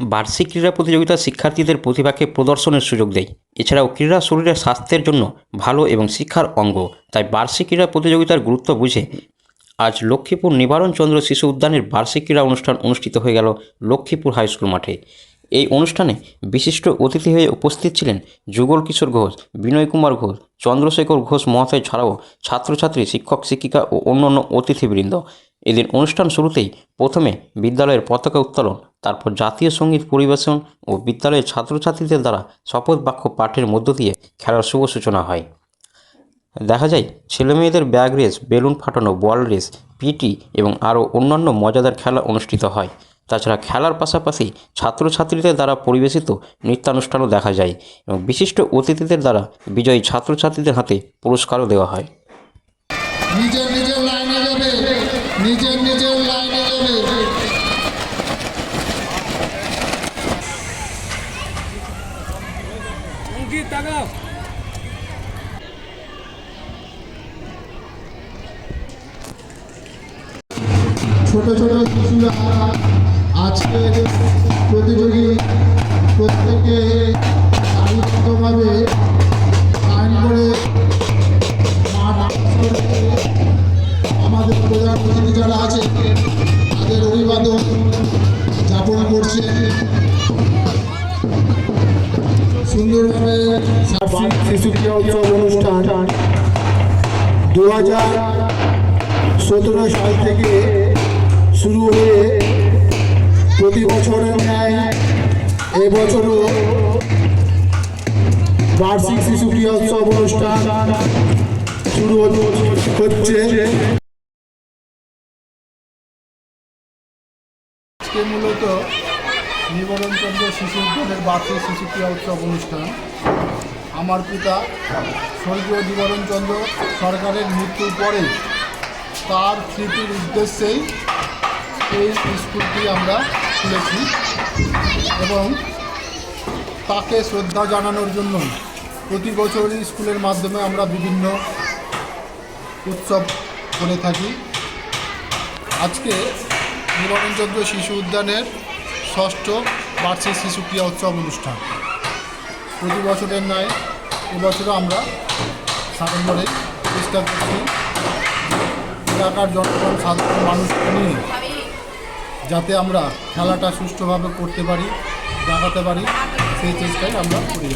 বার্ষিক ক্রীড়া প্রতিযোগিতা শিক্ষার্থীদের প্রতিভাকে প্রদর্শনের সুযোগ দেয়। এছাড়াও ক্রীড়া শরীরের স্বাস্থ্যের জন্য ভালো এবং শিক্ষার অঙ্গ। তাই বার্ষিক ক্রীড়া প্রতিযোগিতার গুরুত্ব বুঝে আজ লক্ষ্মীপুর নিবারণ চন্দ্র শিশু উদ্যানের বার্ষিক ক্রীড়া অনুষ্ঠান অনুষ্ঠিত হয়ে গেল লক্ষ্মীপুর হাই স্কুল মাঠে। এই অনুষ্ঠানে বিশিষ্ট অতিথি হয়ে উপস্থিত ছিলেন যুগল কিশোর ঘোষ, বিনয় কুমার ঘোষ, চন্দ্রশেখর ঘোষ মহাশয় ছাড়াও ছাত্রছাত্রী, শিক্ষক, শিক্ষিকা ও অন্যান্য অতিথিবৃন্দ। এদিন অনুষ্ঠান শুরুতেই প্রথমে বিদ্যালয়ের পতাকা উত্তোলন তারপর জাতীয় সংগীত পরিবেশন ও বিদ্যালয়ের ছাত্রছাত্রীদের দ্বারা শপথ বাক্য পাঠের মধ্য দিয়ে খেলার শুভ সূচনা হয়। দেখা যায়, ছেলেমেয়েদের ব্যাগ রেস, বেলুন ফাটানো, বল রেস, পিটি এবং আরও অন্যান্য মজাদার খেলা অনুষ্ঠিত হয়। তাছাড়া খেলার পাশাপাশি ছাত্রছাত্রীদের দ্বারা পরিবেশিত নৃত্যানুষ্ঠানও দেখা যায় এবং বিশিষ্ট অতিথিদের দ্বারা বিজয়ী ছাত্রছাত্রীদের হাতে পুরস্কারও দেওয়া হয়। নিজের নিজের লাইনে যাবে, নিজের নিজের লাইনে যাবে তাকাও ছোট ছোট শিশুরা আজকে প্রতিযোগী প্রত্যেকে সারিবদ্ধভাবে লাইন করে। আমাদের প্রধান যারা আছে তাদের অভিবাদন যাপন করছে সুন্দরভাবে শিশু ক্রীড়া উৎসব অনুষ্ঠান দু হাজার সতেরো সাল থেকে শুরু হয়ে প্রতি বছরের ন্যায় এবছরও বার্ষিক শিশু ক্রিয়া উৎসব অনুষ্ঠান শুরু হচ্ছে। মূলত নিবরণচন্দ্র শিশু উদ্যানের বার্ষিক শিশু ক্রিয়া উৎসব অনুষ্ঠান। আমার পিতা স্বর্গীয় নিবরণচন্দ্র সরকারের মৃত্যুর পরে তার স্মৃতির উদ্দেশ্যেই এই স্কুলটি আমরা খুলেছি এবং তাকে শ্রদ্ধা জানানোর জন্য প্রতি বছরই স্কুলের মাধ্যমে আমরা বিভিন্ন উৎসব করে থাকি। আজকে নিবারণচন্দ্র শিশু উদ্যানের ষষ্ঠ বার্ষিক শিশু ক্রিয়া উৎসব অনুষ্ঠান। প্রতি বছরের ন্যায় এবছরও আমরা সাড়ম্বরে চেষ্টা করছি এলাকার জনগণ, সাধারণ মানুষকে নিয়ে যাতে আমরা খেলাটা সুষ্ঠুভাবে করতে পারি, দেখাতে পারি, সেই চেষ্টাই আমরা করি।